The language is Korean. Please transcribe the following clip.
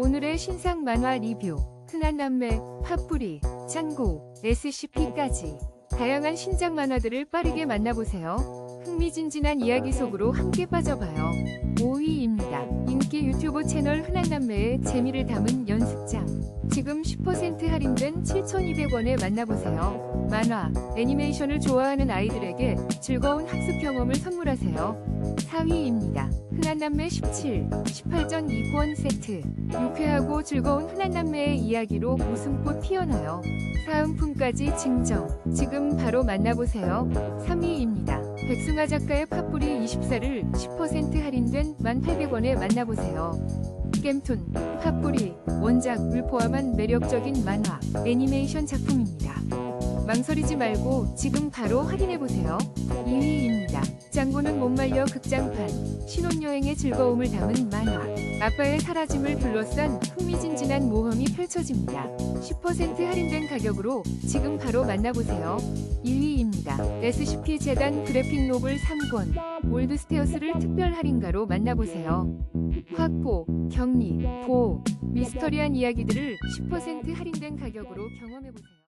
오늘의 신상 만화 리뷰, 흔한 남매, 팥뿌리, 창고, SCP까지 다양한 신작 만화들을 빠르게 만나보세요. 흥미진진한 이야기 속으로 함께 빠져봐요. 5위입니다. 인기 유튜브 채널 흔한 남매의 재미를 담은 연습장. 지금 10% 할인된 7,200원에 만나보세요. 만화, 애니메이션을 좋아하는 아이들에게 즐거운 학습 경험을 선물하세요. 4위입니다. 흔한 남매 17, 18전 2권 세트. 유쾌하고 즐거운 흔한 남매의 이야기로 웃음꽃 피어나요. 사은품까지 증정. 지금 바로 만나보세요. 3위입니다. 백승아 작가의 팥뿌리 24를 10% 할인된 1,800원에 만나보세요. 겜툰, 팥뿌리, 원작을 포함한 매력적인 만화, 애니메이션 작품입니다. 망설이지 말고 지금 바로 할인해보세요. 2위입니다. 짱구는 못 말려 극장판, 신혼여행의 즐거움을 담은 만화, 아빠의 사라짐을 둘러싼 흥미진진한 모험이 펼쳐집니다. 10% 할인된 가격으로 지금 바로 만나보세요. 1위입니다. SCP 재단 그래픽 노블 3권, 올드스테어스를 특별 할인가로 만나보세요. 확보, 격리, 보호, 미스터리한 이야기들을 10% 할인된 가격으로 경험해보세요.